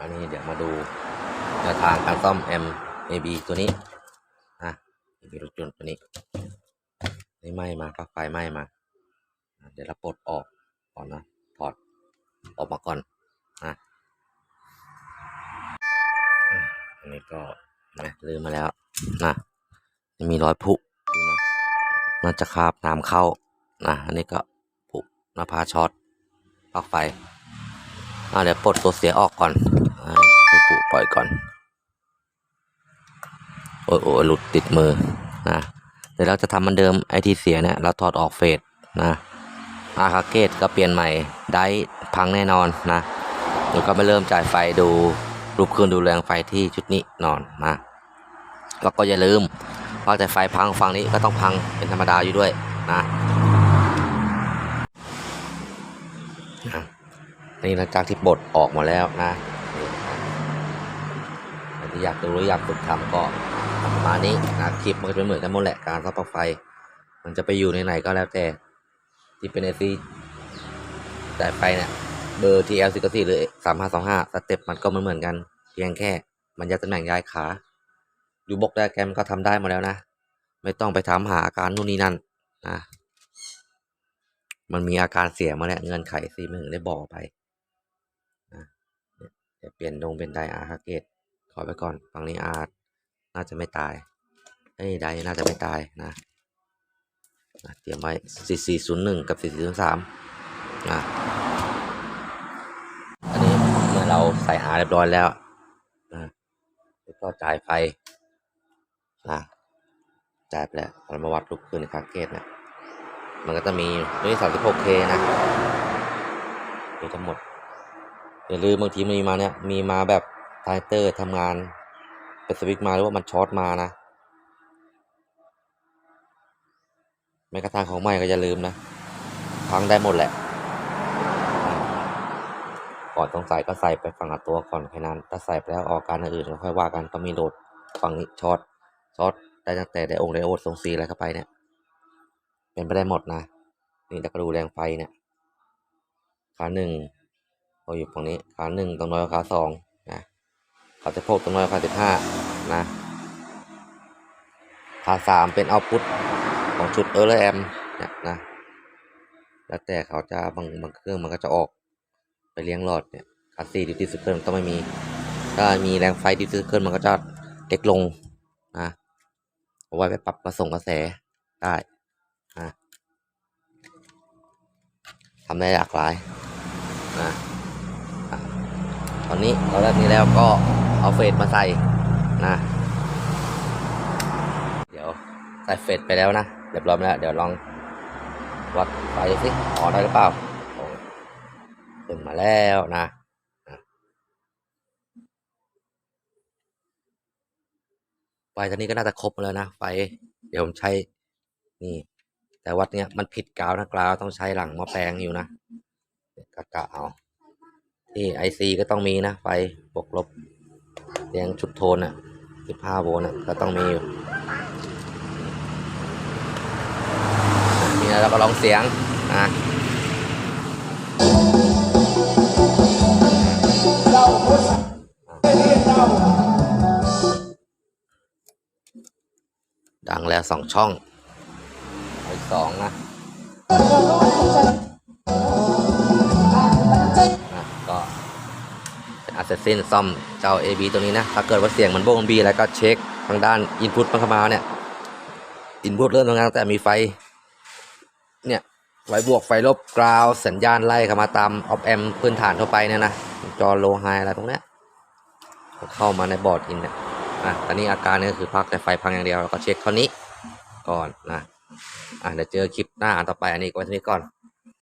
อันนี้เดี๋ยวมาดูแนวทางการซ่อม M A B ตัวนี้นะมีรถยนต์ตัวนี้นี่ไหม้มาปลั๊กไฟไหม้มา เดี๋ยวเราปลดออกก่อนนะถอดออกมาก่อนนะอันนี้ก็นะลืมมาแล้วนะมีรอยผุนะน่าจะคาบน้ำเข้านะอันนี้ก็ผุน้าพาช็อตปลั๊กไฟอ่าเดี๋ยวปลดตัวเสียออกก่อน ปูปูปล่อยก่อน โอ้ยโอ้ยหลุดติดมือนะเดี๋ยวเราจะทำมันเดิมไอที่เสียเนี่ยเราถอดออกเฟสนะอาคาเกตก็เปลี่ยนใหม่ได้พังแน่นอนนะแล้วก็มาเริ่มจ่ายไฟดูรูปคืนดูแรงไฟที่ชุดนี้นอนนะแล้วก็อย่าลืมว่าแต่ไฟพังฝั่งนี้ก็ต้องพังเป็นธรรมดาอยู่ด้วยนะนะนี่หลังจากที่บดออกมาแล้วนะ ที่อยากดูหรืออยากฝึกทำก็ทำประมาณนี้นะคลิปมันก็จะเหมือนกันหมดแหละการซ่อมปลั๊กไฟ มันจะไปอยู่ในไหนก็แล้วแต่ที่เป็นไอซีแต่ไฟเนี่ยเบอร์ TL 4 4หรือ3525 สเต็ปมันก็มันเหมือนกัน เพียงแค่ มันยัดตำแหน่งย้ายขาอยู่บล็อกไดแกรมก็ทำได้มาแล้วนะ ไม่ต้องไปถามหาอาการนู่นนี่นั่นนะมันมีอาการเสียมาแล้วเงื่อนไขซีไม่ถึงได้บอกไปนะเดี๋ยวเปลี่ยนดงเป็นไดอาร์คเกต ขอไปก่อนฝั่งนี้อาร์น่าจะไม่ตายเอ้ยไดน่าจะไม่ตายนะเตรียมไว้ 4401 กับ 4403นะอันนี้เมื่อเราใส่อาเรียบร้อยแล้วนะแล้วก็จ่ายไฟนะจ่ายไปแล้วเรามาวัดลูกคืนในคาเกตนะมันก็จะมีตัวนี้ 36K นะมีทั้งหมดอย่าลืมบางทีมันมีมาเนี่ย มีมาแบบ ไทเตอร์ทำงานเป็นสวิตมาหรือว่ามันช็อตมานะแม้กระทั่งของใหม่ก็อย่าลืมนะพังได้หมดแหละ ก่อนต้องใส่ก็ใส่ไปฝั่งตัวก่อนแค่นั้น ถ้าใส่ไปแล้วออกการอื่นก็ค่อยว่ากันต้องมีโหลดฝั่งนี้ช็อตช็อตได้ตั้งแต่ไดโองไดโอดทรงซีอะไรเข้าไปเนี่ย เป็นไปได้หมดนะ นี่แล้วก็ดูแรงไฟเนี่ยขาหนึ่งเราอยู่ฝั่งนี้ขาหนึ่งตรงน้อยกว่าขาสอง นะขาจะโพกตรงน้อยกว่าขาสิบห้านะขาสามเป็นเอาพุทของชุดเออร์เลแอมเนี่ยนะแล้วแต่เขาจะบางบางเครื่องมันก็จะออกไปเลี้ยงหลอดเนี่ยขาสี่ดิวตี้ซิเคิลต้องไม่มี ถ้ามีแรงไฟดิวตี้ซิเคิลมันก็จะเล็กลงนะเอาไว้ไปปรับกระส่งกระแสได้นะทำได้หลากหลายนะตอนนี้เราได้นี้แล้วก็ เอาเฟสมาใส่นะ เดี๋ยวใส่เฟสไปแล้วนะเรียบร้อยแล้ว เดี๋ยวลองวัดไฟสิออได้หรือเปล่าขึ้นมาแล้วนะนะไฟตอนนี้ก็น่าจะครบแล้วนะไฟ เดี๋ยวผมใช้นี่ แต่วัดเนี้ยมันผิดกาวนะกาวต้องใช้หลังมาแปลงอยู่นะกะกะเอาที่ไอซีก็ต้องมีนะไฟบวกลบ เรียงชุดโทนอะสิบห้าโวลต์อะก็ต้องมีอยู่นี่นะเราก็ลองเสียงนะดังแล้วสองช่องอีกสองนะ เสเซนซ่อมเจ้า AB ตัวนี้นะ ถ้าเกิดว่าเสียงมันโบ้งบีแล้วก็เช็คทางด้านอินพุตมันเข้ามาเนี่ยอินพุตเริ่มทำงานตั้งแต่มีไฟ เนี่ย ไฟบวกไฟลบกราวสัญญาณไล่เข้ามาตามออฟแอมพื้นฐานทั่วไปเนี่ยนะ จอโลไฮอะไรพวกนี้เข้ามาในบอร์ดอินเนี่ยอะตอนนี้อาการเนี่ยก็คือพักแต่ไฟพังอย่างเดียวแล้วก็เช็คเท่านี้ก่อนนะอะเดี๋ยวเจอคลิปหน้าอันต่อไปอันนี้ก็ไว้เท่านี้ก่อน